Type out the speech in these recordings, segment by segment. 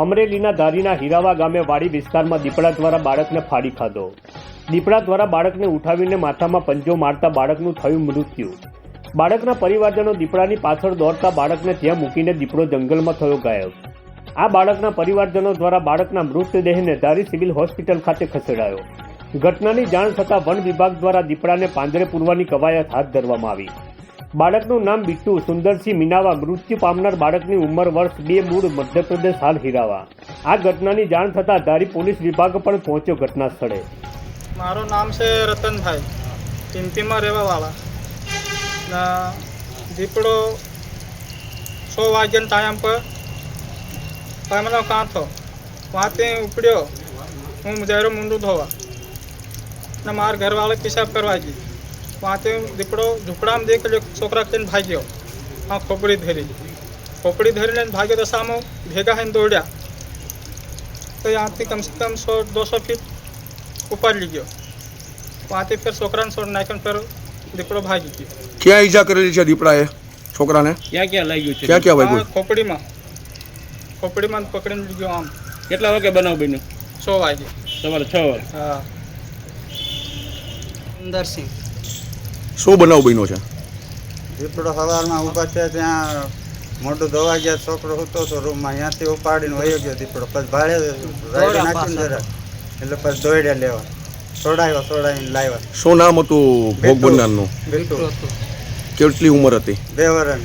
અમરેલીના ધારીના હીરાવા ગામે વાડી વિસ્તારમાં દીપડા દ્વારા બાળકને ફાડી ખાધો. દીપડા દ્વારા બાળકને ઉઠાવીને માથામાં પંજો મારતા બાળકનું થયું મૃત્યુ. બાળકના પરિવારજનો દીપડાની પાછળ દોડતા બાળકને ત્યાં મૂકીને દીપડો જંગલમાં થયો ગાયબ. આ બાળકના પરિવારજનો દ્વારા બાળકના મૃતદેહને ધારી સિવિલ હોસ્પિટલ ખાતે ખસેડાયો. ઘટનાની જાણ થતાં વન વિભાગ દ્વારા દીપડાને પાંજરે પૂરવાની કવાયત હાથ ધરવામાં આવી. બાળકનું નામ બિટ્ટુ, સુંદરસિંહ મીનાવા, મૃત્યુ પામનાર બાળકની ઉંમર વર્ષ બે મૂળ, મધ્યપ્રદેશ હાલ હીરાવા. આ ઘટનાની જાણ થતાં ધારી પોલીસ વિભાગ પણ પહોંચ્યો ઘટના સ્થળે મારું નામ છે રતનભાઈ ચિંતીમાં રહેવાવાળા. દીપડો સો વાગ્યાના ટાઈમ પર પામનો કાંઠો વાતે ઉપડ્યો. હું જયરો મુંડું ધોવા. ને મારા ઘરવાળા પેશાબ કરવા ગઈ વાંથી દીપડો ઝૂંપડામાં દેખ છોકરા કહીને ભાગ્યો હા ખોપડી ધરી ખોપડી ધરીને ભાગ્યો તો સામો ભેગા થઈને દોડ્યા તો ત્યાંથી કમસે કમ સો દોસો ફીટ ઉપર લઈ ગયો ત્યાંથી ફેર છોકરાને છોડ નાખ્યો ફેર દીપડો ભાગી ગયો ક્યાં ઈજા કરેલી છે દીપડાએ છોકરાને ક્યાં ક્યાં લાગ્યું છે ક્યાં ક્યાં આ વાગ્યું ખોપડીમાં ખોપડીમાં પકડીને લઈ ગયો આમ કેટલા વાગે બનાવ બન્યો? સો વાગે। સવારે છ વાગે? હા। સુંદરસિંહ શું બનાવ બન્યો છે? દીપડો સવારમાં ઊભા છે ત્યાં મોઢું ધોવા ગયા છોકરો હતો તો રૂમમાં ત્યાંથી ઉપાડીને વયો ગયો દીપડો. પછી ભાડે રાયડે નાખ્યું જરા એટલે પછી દોડ્યા લેવા. સોડાવ્યા સોડાઈને લાવ્યા. શું નામ હતું ભોગ બનનારનું? બિલકુલ કેટલી ઉંમર હતી? બે વર્ષ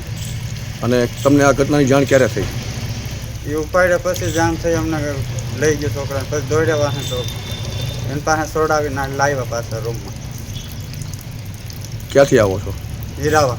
અને તમને આ ઘટનાની જાણ ક્યારે થઈ? એ ઉપાડ્યા પછી જાણ થઈ અમને લઈ ગયો છોકરાને. પછી દોડ્યા વાહન તો એની પાસે સોડાવી લાવ્યા પાછા રૂમમાં. ક્યાંથી આવો છો? હીરાવા